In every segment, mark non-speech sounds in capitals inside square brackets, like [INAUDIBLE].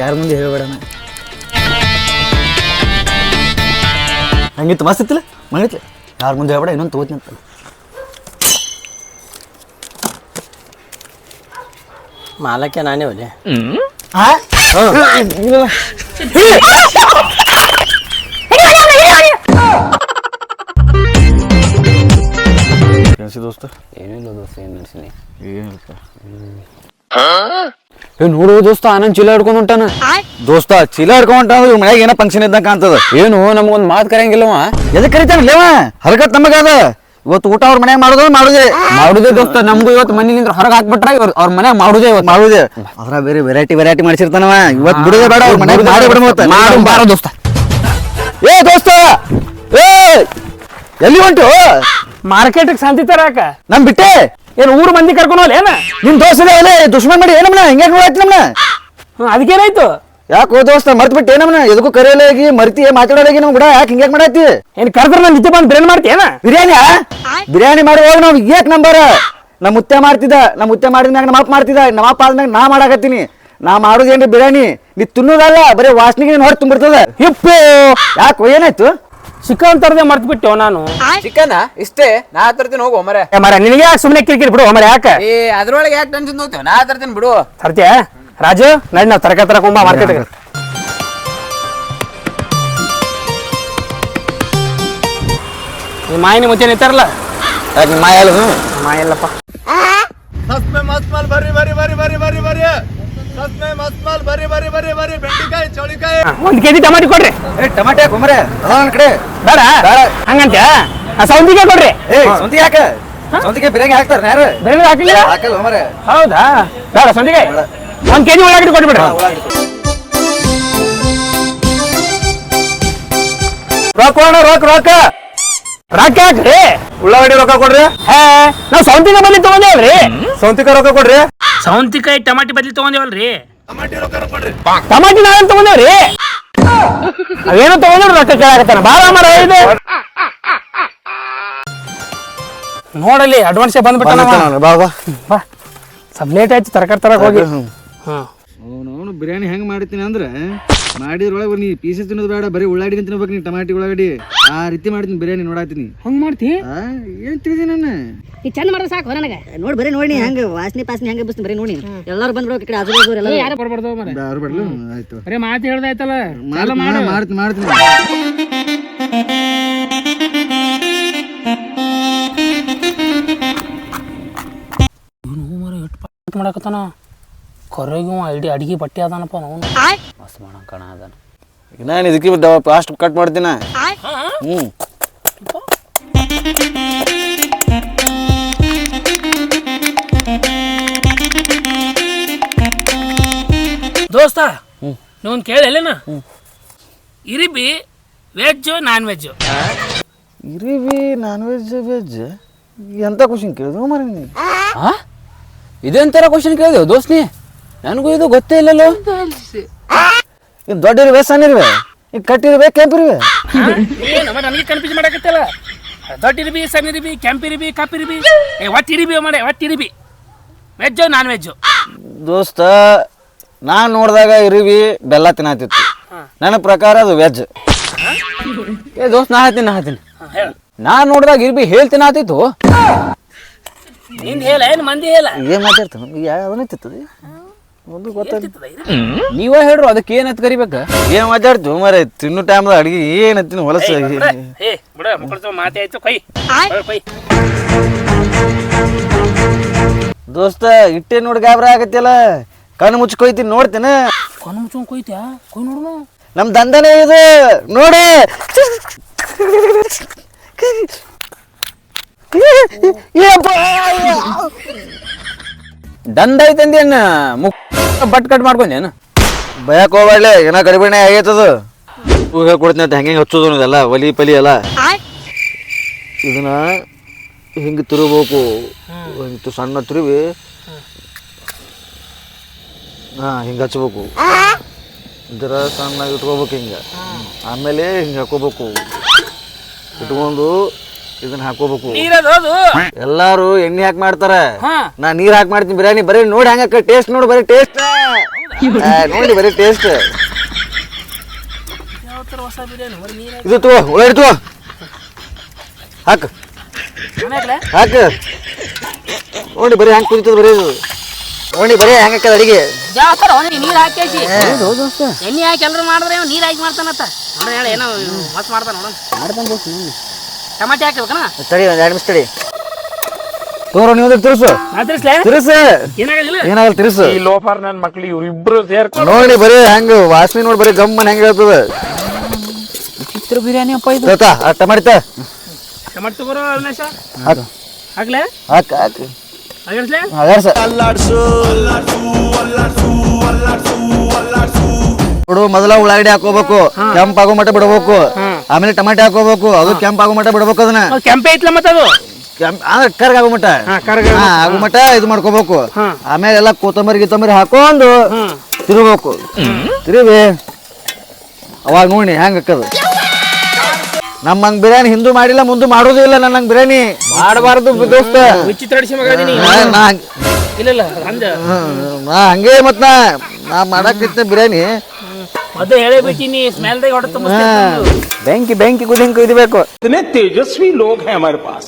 ಯಾರ ಮುಂದೆ ಹೇಳ್ಬೇಡ ನಾ ಹಂಗಿತ್ತು ಮಸ್ತ್ ಇತ್ತಿಲ್ಲ? ಮಾಡಿತ್ಲೆ ಯಾರ ಮುಂದೆ ಹೇಳ್ಬೇಡ ಇನ್ನೊಂದು ತಗೋತೀನಿ ಅಂತ. ಮಾಲಕ್ಕೆ ನಾನೇ ಒಲೆ ದೋಸ್ತ? ಏನಿಲ್ಲ ದೋಸ್ತ ಏನು ನಡೆಸಿನಿ ಏನಿಲ್ಲಪ್ಪ ಏ ನೋಡು ದೋಸ್ತ ಆನಂದ್ ಚೀಲ ಹಿಡ್ಕೊಂಡು ಹೊಂಟಾನ? ದೋಸ್ತ ಚೀಲ ಹಿಡ್ಕೊಂಡ ಮನ್ಯಾಗ ಏನೋ ಫಂಕ್ಷನ್ ಇದ್ದಂಗ ಕಾಣ್ತದ. ಏನು? ನಮಗೊಂದ್ ಮಾತು ಕರೆಯಂಗಿಲ್ಲವ ಎದಕ್ಕೆ ಕರಿತಾನ ಲೇವ ಹರಕತ್ ನಮಗದ ಇವತ್ತು ಊಟ ಅವ್ರ ಮನ್ಯಾಗ ಮಾಡೋದು ಮಾಡುದೇ. ಮಾಡುದೇ ದೋಸ್ತ. ನಮ್ಗೂ ಇವತ್ತು ಮನೆಯಿಂದ ಹೊರಗೆ ಹಾಕ್ಬಿಟ್ರ ಇವ್ರು ಅವ್ರ ಮನ್ಯಾಗ ಮಾಡುದೇ ಇವತ್ತು. ಮಾಡುದೇ. ಅದ್ರ ಬೇರೆ ವೆರೈಟಿ ವೆರೈಟಿ ಮಾಡಿಸಿರ್ತಾನವ ಇವತ್ತು ಬಿಡುದೇ ಬೇಡ ಅವ್ರ ಮನ್ಯಾಗ ಮಾಡಿ ಬಿಡ ಮಾಡು ಬಾರೋ ದೋಸ್ತ. ಏ ದೋಸ್ತ! ಏ! ಎಲ್ಲಿ ಹೊಂಟು? ಮಾರ್ಕೆಟ್ ಶಾಂತಿ ತರಾಕ. ನಮ್ ಬಿಟ್ಟೆ? ಏನು ಊರು ಮಂದಿ ಕರ್ಕೊಂಡು ಏನ? ನಿಮ್ ದೋಸ್ತ ಇಲ್ಲೇ ದುಶ್ಮನ್ ಮಾಡಿ ಏನಮ್ಮನ? ಹಿಂಗೆ ನೋಡಾಯ್ತು ನಮ್ನ ಅದಕ್ಕೇನಾಯ್ತು? ಯಾಕೋ ದೋಸ್ತ ಮರ್ತ್ ಬಿಟ್ಟು ಏನಮ್ಮನ? ಎದಕ್ಕೂ ಕರೆಯಲಾಗಿ ಮರ್ತಿ ಮಾತಾಡಲಾಗಿ ನಮ್ ಕೂಡ ಯಾಕೆ ಹಿಂಗ್ಯಾಕ್ ಮಾಡಾತಿ ಏನ್ ಕರೆದ್ರೆ ನಾನು ನಿಜ ಬಂದು ಬ್ರೇನ್ ಮಾಡ್ತೀಯನ ಬಿರಿಯಾನಿ ಬಿರಿಯಾನಿ ಮಾಡುವಾಗ ನಾವು ಏಕ್ ನಂಬರ್? ನಮ್ಮ ಮುತ್ತೆ ಮಾಡ್ತಿದ್ದ ನಮ್ಮ ಮುತ್ತೆ ಮಾಡಿದ್ಮ್ಯಾಗ ನಮ್ಮ ಅಪ್ಪ ಮಾಡ್ತಿದ್ದ ನಮ್ಮ ಅಪ್ಪ ಆದ್ಮ್ಯಾಗ ನಾ ಮಾಡಾಕತ್ತೀನಿ. ನಾ ಮಾಡೋದು ಏನ್ರಿ ಬಿರಿಯಾನಿ? ನೀ ತಿನ್ನೋದಲ್ಲ ಬರೀ ವಾಸನೆಗೆ ನೀನು ಹೊರ ತುಂಬಿರ್ತದ. ಇಪ್ಪು ಯಾಕೋ ಏನಾಯ್ತು? ಚಿಕನ್ ತರದೆ ಮರ್ತ್ ಬಿಟ್ಟೆವು ನಾನು ಚಿಕನ್? ಇಷ್ಟೇ? ನಾ ತರ್ತೀನಿ ಹೋಗು ಮರೆ ಏ ಮರ ನಿನಗೆ ಸುಮ್ನೆ ಸುಮ್ಮನೆ ಕಿರಿಕಿರಿ ಬಿಡು ಮರ ಯಾಕೆ? ಏ ಅದ್ರೊಳಗೆ ಯಾಕೆ ಟೆನ್ಷನ್ ಹೋಗ್ತೇವೆ ನಾ ತರ್ತೀನಿ ಬಿಡು. ತರ್ತೀಯ ರಾಜು ನಡಿ ನಾವು ತರಕ ತರಕ ಹೋಗ್ಬಾ ಮಾರ್ಕೆಟ್ಗೆ. ನಿಮ್ಮ ಮಾಯಿನ ಮುಂಚೆ ನಿಂತಾರಲ್ಲ ಮಾಯಲ್ಲ ಮಾಯಲ್ಲಪ್ಪ. ಮಸ್ತ್ ಮಸ್ತ್ ಬರ್ರಿ ಬರ್ರಿ ಬರ್ರಿ ಬರ್ರಿ ಬರ್ರಿ ಬರ್ರಿ. ಬರ್ರಿ ಬರ್ರಿ ಬರ್ರಿ ಬರ್ರಿ ಬೆಂಡೆಕಾಯಿ ಚೌಳಿಕಾಯಿ. ಒಂದ್ ಕೆಜಿ ಟಮಾಟಿ ಕೊಡ್ರಿ. ಟಮಾಟೆ ಕುಮರೆ ಕಡೆ. ಬೇಡ. ಹಂಗಂತ ಸೌಂದಿಗೆ ಕೊಡ್ರಿ. ಏ ಸೌಂದಿ ಸೌಂದಿಗೆ ಬಿರಿಯಾನಿ ಹಾಕ್ತಾರ ಯಾರು? ಬಿರಿಯಾನಿ ಹಾಕಿಲ್ಲ? ಹೌದಾ? ಬೇಡ ಸೌಂದಿಗೆ. ಒಂದ್ ಕೆಜಿ ಉಳ್ಳಾಗಡ್ಡಿ ಕೊಟ್ಬಿಡ್ರಿ. ರೊಕ್ಕ ರೊಕ್ಕ ರೊಕ್ಕ. ಹಾಕ್ರಿ. ಉಳ್ಳಾಗಡ್ಡಿ ರೊಕ್ಕ ಕೊಡ್ರಿ. ಹೇ ನಾವು ಸೌಂತಿಗೆ ಬಂದಿ ತಗೊಂಡೇವ್ರಿ ಸೌಂತಿಕ ರೊಕ್ಕ ಕೊಡ್ರಿ. ಸೌಂತಿಕಾಯಿ ಟಮಾಟಿ ಬದಲಿ ತಗೊಂಡೇವಲ್ರಿ? ಟಮಾಟಿ ನಾವೇನ್ ತಗೊಂಡೇವ್ರಿ? ಅವೇನೋ ತಗೊಂಡ್ರು ರೊಕ್ಕ ಕೇಳಾಕತ್ತಾನ. ಬಾಳ ಮರ ಇದು. ನೋಡಲಿ ಅಡ್ವಾನ್ಸ್ ಬಂದ್ಬಿಟ್ಟ ಬಾ ಬಾ. ಬಾ. ಸಬ್ ಲೇಟ್ ಆಯ್ತು ತರಕಾರಿ ತರಕ್ ಹೋಗಿ. ಅವನು ಬಿರಿಯಾನಿ ಹೆಂಗ್ ಮಾಡ್ತೀನಿ ಅಂದ್ರೆ ಮಾಡಿದ್ರೊಳಗೆ ನೀ ಪೀಸಸ್ ತಿನ್ನೋದು ಬೇಡ ಬರೀ ಉಳ್ಳಾಡಿಗೆ ತಿನ್ಬೇಕು ನೀ ಟಮಾಟಿ ಉಳ್ಳಾಗಡ್ಡಿ. ಆ ರೀತಿ ಮಾಡ್ತೀನಿ ಬಿರಿಯಾನಿ ನೋಡಾತೀನಿ. ಹಂಗ್ ಮಾಡ್ತಿ? ಆ ಏನ್ ತಿಳಿದಿ ನನ್ನ ಈ ಚಂದ ಮಾಡೋದು ಸಾಕು ನನಗೆ. ನೋಡಿ ಬರೀ ನೋಡಿ ಹಂಗ ವಾಸನೆ ಪಾಸನೆ ಹೆಂಗ ಬಿಸ್ತು ಬರೀ ನೋಡಿ ಎಲ್ಲರೂ ಬಂದ್ಬಿಡ್ಬೇಕು ಈ ಕಡೆ ಆಜು ಬಾಜು ಎಲ್ಲ ಯಾರು ಬರ್ಬಾರ್ದು ಮರ ಯಾರು ಬಿಡ್ಲು ಆಯ್ತು. ಬರೀ ಮಾತು ಹೇಳ್ದಾಯ್ತಲ್ಲ. ಮಾಡ. ಮಾಡ್ತೀನಿ ಮಾಡ್ತೀನಿ ಮಾಡಕತ್ತಾನ. ಕರೆಗೂ ಐಡಿ ಅಡಿಗೆ ಬಟ್ಟೆ ಅದಾನಪ್ಪ ನಾವು ಮಸ್ತ್ ಮಾಡೋ ಕಣ ಅದಾನ. ನಾನು ಇದಕ್ಕೆ ಫಾಸ್ಟ್ ಕಟ್ ಮಾಡ್ತೀನ ಹ್ಞೂ ದೋಸ್ತ ನೀವೊಂದು ಕೇಳಿಲ್ಲೇನ ಇರಿಬಿ ವೆಜ್ಜು ನಾನ್ ವೆಜ್ಜು ಇರಿಬಿ ನಾನ್ ವೆಜ್ ವೆಜ್ ಎಂತ ಕ್ವಶನ್ ಕೇಳಿದ್ರು ಮರ ನೀ ಹಾ ಇದೆಂತರ ಕ್ವಶನ್ ಕೇಳಿದೆವು ದೋಸ್ತಿ ನೀ? ನನಗೂ ಇದು ಗೊತ್ತೇ ಇಲ್ಲಲ್ಲೋ. ಇದು ದೊಡ್ಡ ಇರುವೆ. ಸಣ್ಣ ಇರುವೆ. ಈಗ ಕಟ್ಟಿರುವೆ ಕೆಂಪಿರುವೆ ನಮಗೆ ನನಗೆ ಕನ್ಫ್ಯೂಸ್ ಮಾಡಕತ್ತಲ್ಲ. ದೊಡ್ಡ ಇರಿಬಿ ಸಣ್ಣ ಇರಿಬಿ ಕೆಂಪು ಇರಿಬಿ ಕಪ್ ಇರಿಬಿ ಏ ಒಟ್ಟು ಇರಿಬಿ ಮಾಡೆ ಒಟ್ಟು ಇರಿಬಿ ವೆಜ್ಜು ನಾನ್ ವೆಜ್ಜು ದೋಸ್ತ ನಾನು ನೋಡಿದಾಗ ಇರುವಿ ಬೆಲ್ಲ ತಿನ್ನತ್ತಿತ್ತು ನನ್ನ ಪ್ರಕಾರ ಅದು ವೆಜ್. ಏ ದೋಸ್ತ್ ನಾ ಹೇಳ್ತೀನಿ ನಾ ಹೇಳ್ತೀನಿ. ಹೇಳು. ನಾ ನೋಡಿದಾಗ ಇರ್ಬಿ ಹೇಳ್ ಆತಿತ್ತು ನಿಂದು ಹೇಳ ಏನು ಮಂದಿ ಹೇಳ? ಏನ್ ಮಾತಾಡ್ತಾನೆ ಯಾವ ತಿತ್ತದ ಒಂದು ಗೊತ್ತಿಲ್ಲ ನೀವೇ ಹೇಳ್ರು ಅದಕ್ಕೆ ಏನತ್ ಕರಿಬೇಕ ಏನ್ ಮಾತಾಡ್ತು ಮರ ತಿನ್ನು ಟೈಮ್ದಾಗ ಅಡಿಗೆ ಏನತ್ತೀನಿ ಹೊಲಸ ಏ ಬಿಡ ಮಕ್ಕಳ ಮಾತೆ ಆಯ್ತು ಕೈ ಕೈ ದೋಸ್ತ ಇಟ್ಟೆ ನೋಡಿ ಗಾಬ್ರ ಆಗತ್ತಿಲ್ಲ ಕಣ್ಣು ಮುಚ್ಕೊಯ್ತೀನಿ ನೋಡ್ತೇನೆ ಕಣ್ಣು ಮುಚ್ಕೊಂಡ್ ಕೊಯ್ತ್ಯಾ ಕೊಯ್ ನೋಡು ನಮ್ ದಂಧನೇ ಇದು ನೋಡಿ ದಂಡ ಐತಂದೇನ ಮುಕ್ ಬಟ್ ಕಟ್ ಮಾಡ್ಕೊಂಡೇನು ಭಯಕ್ ಹೋಗ್ಬಾಡ್ಲೆ ಏನ ಕಡಿಮೆ ಆಗೈತದು? ಹೂ ಹೇಳ್ಕೊಡ್ತೀನಿ ಅಂತ ಹೆಂಗೆ ಹಚ್ಚೋದು ಅನ್ನೋದೆಲ್ಲ ಒಲಿ ಪಲಿ ಎಲ್ಲ. ಇದನ್ನ ಹಿಂಗೆ ತಿರುಬೇಕು ಹಿಂಗೆ ಸಣ್ಣ ತಿರುವಿ. ಹಾ, ಹಿಂಗ ಹಚ್ಬೇಕು. ಜರ ಸಣ್ಣಗೆ ಇಟ್ಕೋಬೇಕು ಹಿಂಗೆ. ಆಮೇಲೆ ಹಿಂಗೆ ಹಾಕೋಬೇಕು. ಇಟ್ಕೊಂಡು ಇದನ್ನ ಹಾಕೋಬೇಕು. ನೀರದು ಎಲ್ಲಾರು ಎಣ್ಣೆ ಹಾಕಿ ಮಾಡ್ತಾರ. ನಾ ನೀರ್ ಹಾಕಿ ಮಾಡ್ತೀನಿ ಬಿರಿಯಾನಿ ಬರೀ ನೋಡಿ ಹಂಗ ಟೇಸ್ಟ್ ನೋಡಿ ಬರೀ ಟೇಸ್ಟ್ ನೋಡಿ ಬರೀ ಟೇಸ್ಟ್ ಇದು ತೋ ಉಳ್ಳಾಗಡ್ಡಿ ತೋ ಹಾಕು. ಹಾಕ. ನೋಡಿ ಬರೀ ಹಂಗ ಕುದಿತದ ಬರೀ ಇದು. ನೋಡಿ ಬರೀ ಹಂಗ ಅಡಿಗೆ. ಥರ ನೀರು ಹಾಕಿ ಎಣ್ಣೆ ಹಾಕಿ ಎಲ್ಲರೂ ಮಾಡಿದ್ರೆ ನೀರ್ ಹಾಕಿ ಮಾಡ್ತಾನತ್ತ ಏನೋ ಮಸ್ತ್ ಮಾಡ್ತಾನ ನೋಡೋಣ ಮಾಡ್ತಾನೆ ಟಮಾಟೆ ಹಾಕ್ಬೇಕನ? ತಡಿ ಒಂದು ಎರಡು ನಿಮಿಷ ತಡಿ. ತೋರೋ ನೀವು ತಿರ್ಸು. ನಾ ತಿರ್ಸ್ಲೆ? ತಿರ್ಸು. ಏನಾಗಲಿಲ್ಲ ಏನಾಗಲ್ಲ ತಿರ್ಸು. ಈ ಲೋಫರ್ ನನ್ನ ಮಕ್ಳು ಸೇರ್ಕೊಂಡು ನೋಡಿ ಬರೀ ಹೆಂಗ ವಾಸನೆ ನೋಡಿ ಬರೀ ಗಮ್ಮನ್ ಹೆಂಗ ಹೇಳ್ತದ. ಚಿತ್ರ ಬಿರಿಯಾನಿ ಅಪ್ಪ ಇದು. ತಾತ ಆ ಟಮಾಟಿ ತ. ಟಮಾಟೆ ತಗೋರೋ ಅವಿನಾಶ? ಹಾಕು. ಹಾಕ್ಲೆ? ಹಾಕು ಹಾಕು. ಅಗರ್ಸ್ಲೆ ಅಗಾರ್ಸ ಬಿಡು ಮೊದಲ ಉಳ್ಳಾಗಡ್ಡಿ ಹಾಕೋಬೇಕು. ಕೆಂಪಾಗೋ ಆಗೋ ಮಟ್ಟ ಬಿಡ್ಬೇಕು. ಆಮೇಲೆ ಟಮಾಟೆ ಹಾಕೋಬೇಕು ಅದು ಕೆಂಪ್ ಆಗೋ ಮಟ್ಟ ಬಿಡ್ಬೇಕು ಅದನ್ನ. ಅದು ಕೆಂಪೆ ಐತ್ಲ ಮತ್ತದು ಕೆಂಪ್ ಅಂದ್ರೆ ಕರ್ಗ ಆಗೋ ಮಟ್ಟ. ಕರ್ಗ ಹಾ, ಆಗೋ ಮಟ್ಟ ಇದು ಮಾಡ್ಕೋಬೇಕು. ಆಮೇಲೆ ಎಲ್ಲ ಕೊತ್ತಂಬರಿ ಗಿತ್ತಂಬರಿ ಹಾಕೊಂಡು ತಿರುಗಬೇಕು. ತಿರುವಿ ಅವಾಗ ನೋಡಿ ಹೆಂಗ್ ಹಾಕದು ನಮ್ಮ ಹಂಗ್ ಬಿರಿಯಾನಿ ಹಿಂದೂ ಮಾಡಿಲ್ಲ ಮುಂದೆ ಮಾಡೋದು ಇಲ್ಲ ನನ್ನ ಹಂಗ್ ಬಿರಿಯಾನಿ. ಮಾಡಬಾರ್ದು ದೋಸ್ತ. ವಿಚಿತ್ರ ಅಡಿಸಿ ನಾ- ನಾ ಹಂಗ್- ಇಲ್ಲ ಇಲ್ಲ ಅಂದ ಹ್ಮ್, ನಾ ಹಂಗೆ ಮತ್ ನಾ ನಾ ಬಿರಿಯಾನಿ. ಅದು ಹೇಳೇ ಬಿಟ್ಟಿನಿ ಸ್ಮೆಲ್ದಾಗ ಹೊಡೆ ತುಂಬ ಬೆಂಕಿ ಬೆಂಕಿ ಕುದಿಂಗ್ ಕುದಿಬೇಕು कितने तेजस्वी लोग हैं हमारे पास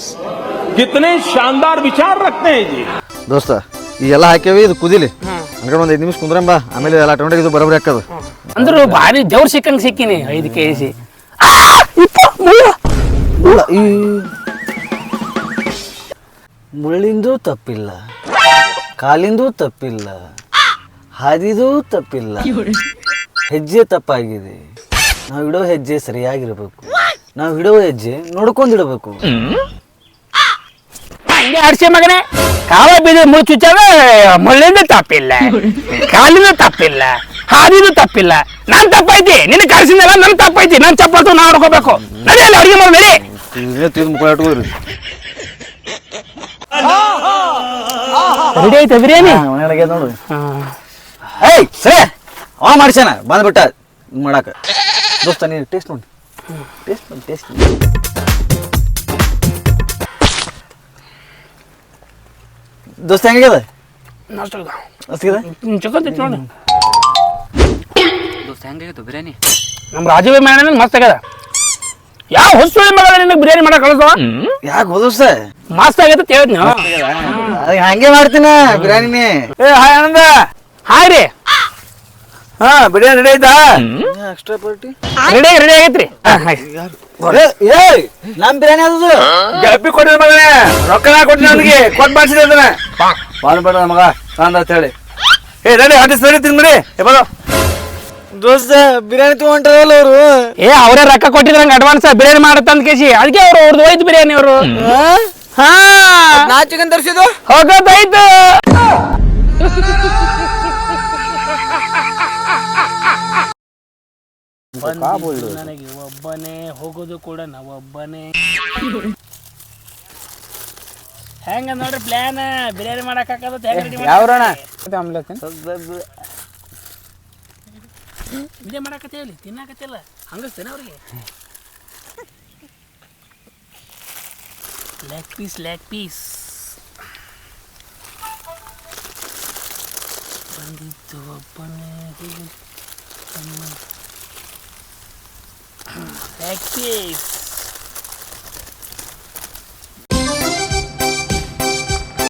कितने शानदार विचार रखते हैं जी ದೋಸ್ತ ಈಗೆಲ್ಲ ಹಾಕ್ಯಾವಿ ಇದು ಕುದಿಲಿ ಅನ್ಕೊಂಡು ಒಂದ್ ಐದು ನಿಮಿಷ ಕುಂದ್ರಂಬ ಆಮೇಲೆ ಎಲ್ಲ ಟೊಮೆಟೊ ಇದು ಬರೋಬ್ಬರಿ ಹಾಕದು ಅಂದ್ರು ಭಾರಿ ದೇವ್ರ ಸಿಕ್ಕಂಗ್ ಸಿಕ್ಕಿನಿ ಐದು ಕೆ ಜಿ ಮುಳ್ಳಿಂದು ತಪ್ಪಿಲ್ಲ ಕಾಲಿಂದು ತಪ್ಪಿಲ್ಲ ಹಾದಿದೂ ತಪ್ಪಿಲ್ಲ ಹೆಜ್ಜೆ ತಪ್ಪಾಗಿದೆ. ನಾವು ಇಡೋ ಹೆಜ್ಜೆ ಸರಿಯಾಗಿರ್ಬೇಕು. ನಾವು ಇಡೋ ಹೆಜ್ಜೆ ನೋಡ್ಕೊಂಡಿಡ್ಬೇಕು ಹಂಗೆ ಆಡ್ಸಿ ಮಗನೇ. ಕಾಲ ಬೀದ ಮುಳು ಚುಚ್ಚಾಗ ಮುಳ್ಳಿಂದ ತಪ್ಪಿಲ್ಲ. ಕಾಲಿಂದ ತಪ್ಪಿಲ್ಲ. ಹಾದಿದು ತಪ್ಪಿಲ್ಲ. ನಾನ್ ತಪ್ಪೈತಿ ನಿನ್ನ ಕಳ್ಸಿದ್ನಲ್ಲ ನನ್ ತಪ್ಪೈತಿ ನನ್ ಚಪ್ಪಲ್ತು ನಾ ಹೊಡ್ಕೋಬೇಕು. ಅಡಿಗೆ ನಡಿ ತಿಂದು ಮುಖ ಇಟ್ಕೋದ್ರಿ ರೆಡಿ ಆಯ್ತಾ ಬಿರಿಯಾನಿ? ಏಯ್ ಸೇ ಅವ ಮಾಡ್ಸ್ಯಾನ ಬಂದ್ಬಿಟ್ಟ ಮಾಡಕ. ದೋಸ್ತ ನೀನು ಟೇಸ್ಟ್ ನೋಡಿ. ಟೇಸ್ಟ್ ನೋಡಿ ಟೇಸ್ಟ್ ದೋಸ್ತ ಹೆಂಗಿದೆ? ಅಷ್ಟಿದೆ ಚಕತ್ ನೋಡಿ. ದೋಸ್ತ ಹೆಂಗಾಗಿತ್ತು ಬಿರಿಯಾನಿ? ನಮ್ಮ ರಾಜೀವ್ ಮೇಣ ಮಸ್ತ್ ಆಗ್ಯದ ಯಾವ ಹೊಸ ಮಗ ನಿನಗೆ ಬಿರಿಯಾನಿ ಮಾಡಕ್ ಕಳಿಸವ ಯಾಕೆ ಹೋದೋಸ್ತ ಮಸ್ತ್ ಆಗೈತೆ ಹೇಳಿದ್ನಿ ಅದು ಹಂಗೆ ಮಾಡ್ತೀನ ಬಿರಿಯಾನಿನೇ. ಏ ಹಾಯ್ ಆನಂದ. ಹಾಯ್ ರೀ. ಹಾ ಬಿರಿಯಾನಿ ರೆಡಿ ಆಯ್ತಾ? ಎಕ್ಸ್ಟ್ರಾ ಪಾರ್ಟಿ ರೆಡಿ ರೆಡಿ ಆಗೈತ್ರಿ. ಏಯ್ ನಮ್ ಬಿರಿಯಾನಿ ಅದು ಗಪ್ಪಿ ಕೊಟ್ಟಿದ ಮಗನೇ ರೊಕ್ಕ ಕೊಟ್ಟಿನ ಅವನಿಗೆ ಕೊಟ್ಟು ಮಾಡ್ಸಿದೆ ಅದನ್ನ? ಮಾಡ್ಬೇಡ ಮಗ ತಂದ ಅಂತ ಹೇಳಿ. ಏ ರೆಡಿ ಹಟ್ಟಿ ಸರಿ ತಿನ್ಬಿಡಿ. ಏ ಬರೋ. ದೋಸ್ತ ಬಿರಿಯಾನಿ ತಗೊಂಡ್ರಲ್ಲ ಅವರು. ಏ ಅವರೇ ರೊಕ್ಕ ಕೊಟ್ಟಿದ್ರಂಗ ಅಡ್ವಾನ್ಸ್ ಬಿರಿಯಾನಿ ಮಾಡತ್ತಂತ ಕೇಸಿ ಅದಕ್ಕೆ ಅವ್ರು ಅವ್ರದ್ದು ಹೋಯ್ತು ಬಿರಿಯಾನಿ ಅವರು. ಹಾ. ನಾ ಚಿಕನ್ ತರಿಸಿದ್ದು ಹೋಗೋದಾಯ್ತು [LAUGHS] ನನಗೆ ಒಬ್ಬನೇ ಹೋಗೋದು ಕೂಡ ನಾವೊಬ್ಬನೇ ಹೆಂಗ ನೋಡ್ರಿ ಪ್ಲಾನ್ ಬಿರಿಯಾನಿ ಮಾಡಕ್ ಹಾಕದ ಯಾವ್ರಣ ಇದೇ ಮಾಡಕತ್ತೇಳಿ ತಿನ್ನಾಕತ್ತಿಲ್ಲ ಹಂಗಸ್ತೇನೆ ಅವ್ರಿಗೆ? ಲೆಗ್ ಪೀಸ್ ಲೆಗ್ ಪೀಸ್ ಬಂದಿದ್ದು ಒಬ್ಬನೇ ಲೆಗ್ ಪೀಸ್